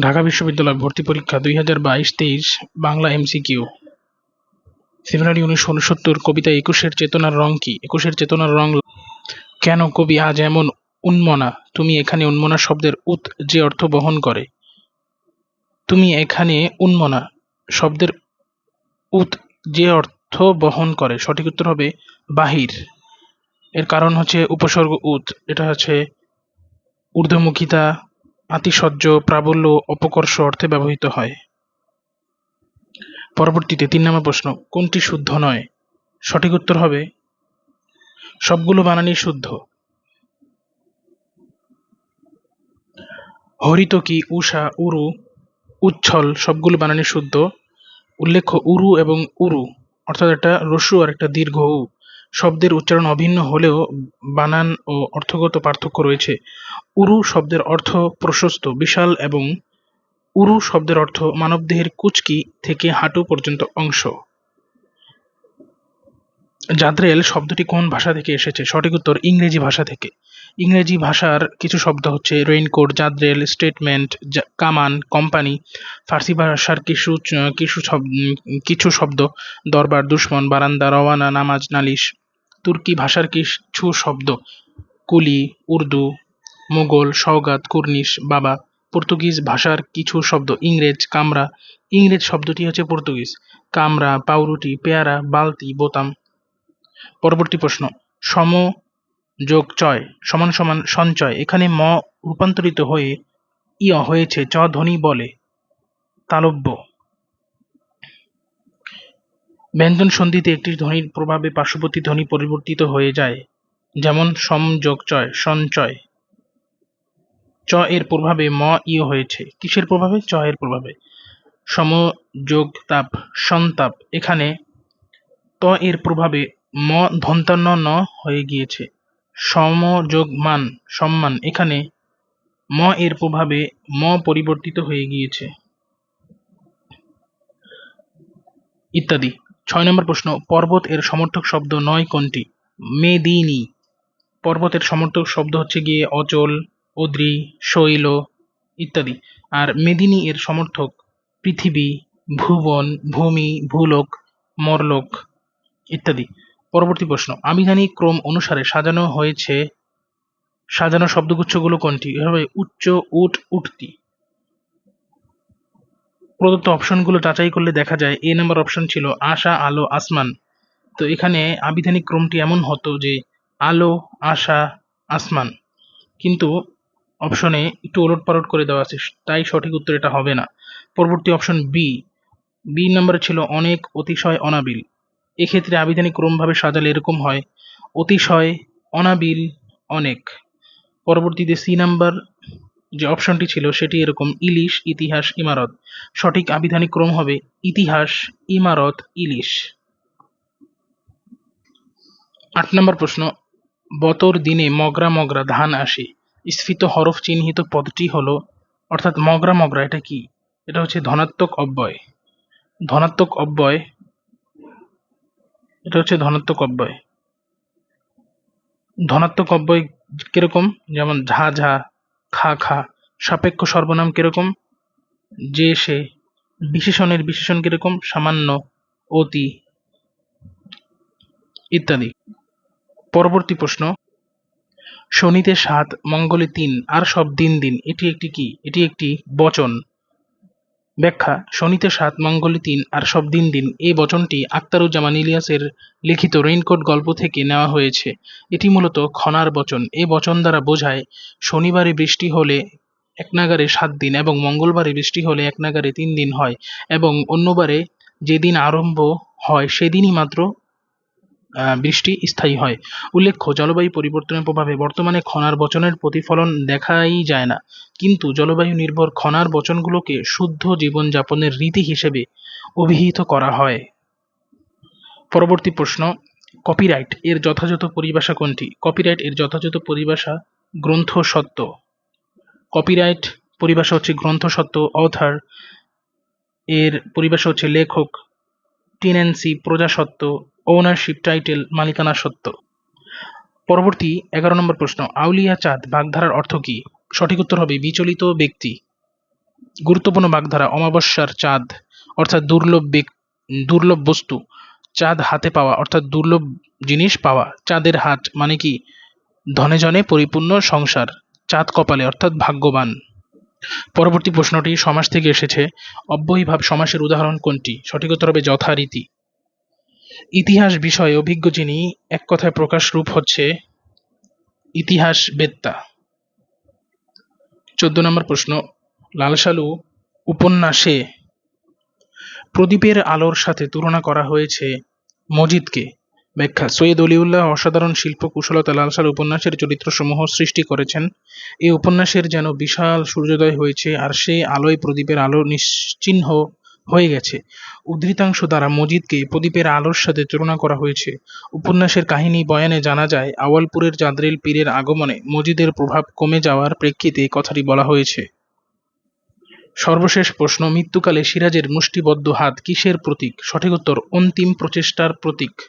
ঢাকা বিশ্ববিদ্যালয় ভর্তি পরীক্ষা দুই হাজার বাইশ তেইশ বাংলা এমসিকিউ। ফেব্রুয়ারি উনিশশো উনসত্তর কবিতা একুশের চেতনার রং কি? একুশের চেতনার রং কেন কবি আজ এমন উন্মনা? তুমি এখানে উন্মনা শব্দের উত যে অর্থ বহন করে। তুমি এখানে উন্মনা শব্দের উত যে অর্থ বহন করে। সঠিক উত্তর হবে বাহির। এর কারণ হচ্ছে উপসর্গ উত এটা হচ্ছে ঊর্ধ্বমুখিতা আতিশয্য, প্রাবল্য, অপকর্ষ অর্থে ব্যবহৃত হয়। পরবর্তীতে তিন নম্বর প্রশ্ন, কোনটি শুদ্ধ নয়? সঠিক উত্তর হবে, সবগুলো বানানই শুদ্ধ। হরিতকি উষা, উরু, উচ্ছল, সবগুলো বানানই শুদ্ধ। উল্লেখ্য উরু এবং উরু, অর্থাৎ একটা রস্যু আর একটা দীর্ঘ উ। শব্দের উচ্চারণ অভিন্ন হলেও বানান ও অর্থগত পার্থক্য রয়েছে। উরু শব্দের অর্থ প্রশস্ত, বিশাল এবং উরু শব্দের অর্থ মানবদেহের কুচকি থেকে হাঁটু পর্যন্ত অংশ। জাদ্রেল শব্দটি কোন ভাষা থেকে এসেছে? সঠিক উত্তর ইংরেজি ভাষা থেকে। ইংরেজি ভাষার কিছু শব্দ হচ্ছে রেইনকোট, জাদ্রেল, স্টেটমেন্ট কামান, কোম্পানি, ফার্সি ভাষার কিছু কিছু শব্দ, দরবার, দুশ্মন, বারান্দা, রওয়ানা, নামাজ, নালিশ। তুর্কি ভাষার কিছু শব্দ। কুলি, উর্দু, মোগল, সওগাত, কুর্নিশ, বাবা। পর্তুগিজ ভাষার কিছু শব্দ ইংরেজ, কামরা। ইংরেজ শব্দটি হচ্ছে পর্তুগিজ। কামরা, পাউরুটি, পেয়ারা, বালতি, বোতাম। পরবর্তী প্রশ্ন। সম যোগ চয় সমান সমান সঞ্চয়। এখানে ম রূপান্তরিত হয়ে ইয় হয়েছে চ ধ্বনি বলে। তালব্য। ব্যঞ্জন সন্ধিতে একটি ধ্বনির প্রভাবে পার্শ্ববর্তী ধ্বনি পরিবর্তিত হয়ে যায়, যেমন সম যোগ চয় সঞ্চয় চ এর প্রভাবে ম ইয় হয়েছে। কিসের প্রভাবে? চ এর প্রভাবে। সম যোগ তাপ সন্তাপ এখানে ত এর প্রভাবে ম ধন্তান্ন ন হয়ে গিয়েছে। সমযোগ মান, সম্মান। এখানে ম এর প্রভাবে ম পরিবর্তিত হয়ে গিয়েছে। ইত্যাদি। ছয় নম্বর প্রশ্ন, পর্বত এর সমর্থক শব্দ নয় কোনটি? মেদিনী। পর্বতের সমর্থক শব্দ হচ্ছে গিয়ে অচল, অদ্রি, শৈল ইত্যাদি। আর মেদিনী এর সমর্থক পৃথিবী, ভুবন, ভূমি, ভূলোক, মরলোক ইত্যাদি। পরবর্তী প্রশ্ন আবিধানিক ক্রম অনুসারে সাজানো হয়েছে, সাজানো শব্দগুচ্ছগুলো কোনটি? এভাবে উচ্চ, উট উঠতি প্রদত্ত অপশনগুলো যাচাই করলে দেখা যায় এ নাম্বার অপশন ছিল আশা, আলো, আসমান। তো এখানে আবিধানিক ক্রমটি এমন হতো যে আলো, আশা, আসমান। কিন্তু অপশনে একটু ওলট পালট করে দেওয়া আছে, তাই সঠিক উত্তর এটা হবে না। পরবর্তী অপশন বি বি নাম্বারে ছিল অনেক অতিশয় অনাবিল। এক্ষেত্রে আবিধানিক ক্রমভাবে সাজালে এরকম হয়, অতিশয় অনাবিল অনেক। পরবর্তীতে সি নাম্বার যে অপশনটি ছিল সেটি এরকম, ইলিশ, ইতিহাস, ইমারত। সঠিক আবিধানিক ক্রম হবে ইতিহাস, ইমারত, ইলিশ। আট নম্বর প্রশ্ন, বতর দিনে মগরা মগরা ধান আসে। স্ফীত হরফ চিহ্নিত পদটি হলো, অর্থাৎ মগরা মগরা, এটা কি? এটা হচ্ছে ধনাত্মক অব্যয়। ধনাত্মক অব্যয়, এটা হচ্ছে ধনাত্মক অব্যয়। ধনাত্মক অব্যয় কীরকম? যেমন ঝা ঝা খা খা, সাপেক্ষ সর্বনাম কীরকম? যে সে বিশেষণের বিশেষণ কীরকম? সামান্য, অতি, ইত্যাদি। পরবর্তী প্রশ্ন। শনিতে সাত, মঙ্গলে তিন, আর সব দিন দিন। এটি একটি কি? এটি একটি বচন। ব্যাখ্যা, শনিতে সাত, মঙ্গলে তিন, আর সব দিন দিন। এই বচনটি আক্তারুজ্জামান ইলিয়াসের লিখিত রেইনকোট গল্প থেকে নেওয়া হয়েছে। এটি মূলত খনার বচন। এ বচন দ্বারা বোঝায়, শনিবারে বৃষ্টি হলে এক নাগারে সাত দিন এবং মঙ্গলবারে বৃষ্টি হলে এক নাগারে তিন দিন হয় এবং অন্যবারে যেদিন আরম্ভ হয় সেদিনই মাত্র বৃষ্টি স্থায়ী হয়। উল্লেখ্য, জলবায়ু পরিবর্তনের প্রভাবে বর্তমানে খনার বচনের প্রতিফলন দেখাই যায় না। কিন্তু জলবায়ু নির্ভর খনার বচনগুলোকে শুদ্ধ জীবনযাপনের রীতি হিসেবে অভিহিত করা হয়। পরবর্তী প্রশ্ন, কপিরাইট এর যথাযথ পরিভাষা কোনটি? কপিরাইট এর যথাযথ পরিভাষা গ্রন্থ সত্য। কপিরাইট পরিভাষা হচ্ছে গ্রন্থ সত্য, অথার এর পরিভাষা হচ্ছে লেখক, টিনেন্সি, প্রজাসত্ত্ব ওনারশিপ টাইটেল মালিকানা সত্য। পরবর্তী এগারো নম্বর প্রশ্ন, আউলিয়া চাঁদ বাগধারার অর্থ কি? সঠিক উত্তর হবে বিচলিত ব্যক্তি। গুরুত্বপূর্ণ বাগধারা, অমাবস্যার চাঁদ, অর্থাৎ দুর্লভ দুর্লভ বস্তু, চাঁদ হাতে পাওয়া, অর্থাৎ দুর্লভ জিনিস পাওয়া, চাঁদের হাট মানে কি? ধনে জনে পরিপূর্ণ সংসার, চাঁদ কপালে, অর্থাৎ ভাগ্যবান। পরবর্তী প্রশ্নটি সমাস থেকে এসেছে, অব্যয়ীভাব সমাসের উদাহরণ কোনটি? সঠিক উত্তর হবে যথারীতি। ইতিহাস বিষয়ে অভিজ্ঞ যিনি, এক কথায় প্রকাশ রূপ হচ্ছে ইতিহাস বেত্তা। চোদ্দ নম্বর প্রশ্ন, লালসালু উপন্যাসে প্রদীপের আলোর সাথে তুলনা করা হয়েছে মজিদকে। ব্যাখ্যা, সৈয়দ অলিউল্লাহ অসাধারণ শিল্প কুশলতা লালসাল উপন্যাসের চরিত্রসমূহ সৃষ্টি করেছেন। এই উপন্যাসের যেন বিশাল সূর্যোদয় হয়েছে আর সেই আলোয় প্রদীপের আলো নিশ্চিহ্ন হয়ে গেছে। উদ্ধৃতাংশ দ্বারা মজিদকে প্রদীপের আলোর সাথে তুলনা করা হয়েছে। উপন্যাসের কাহিনী বয়ানে জানা যায়, আওয়ালপুরের জাদরেল পীরের আগমনে মজিদের প্রভাব কমে যাওয়ার প্রেক্ষিতে কথাটি বলা হয়েছে। সর্বশেষ প্রশ্ন, মৃত্যুকালে সিরাজের মুষ্টিবদ্ধ হাত কিসের প্রতীক? সঠিক উত্তর, অন্তিম প্রচেষ্টার প্রতীক।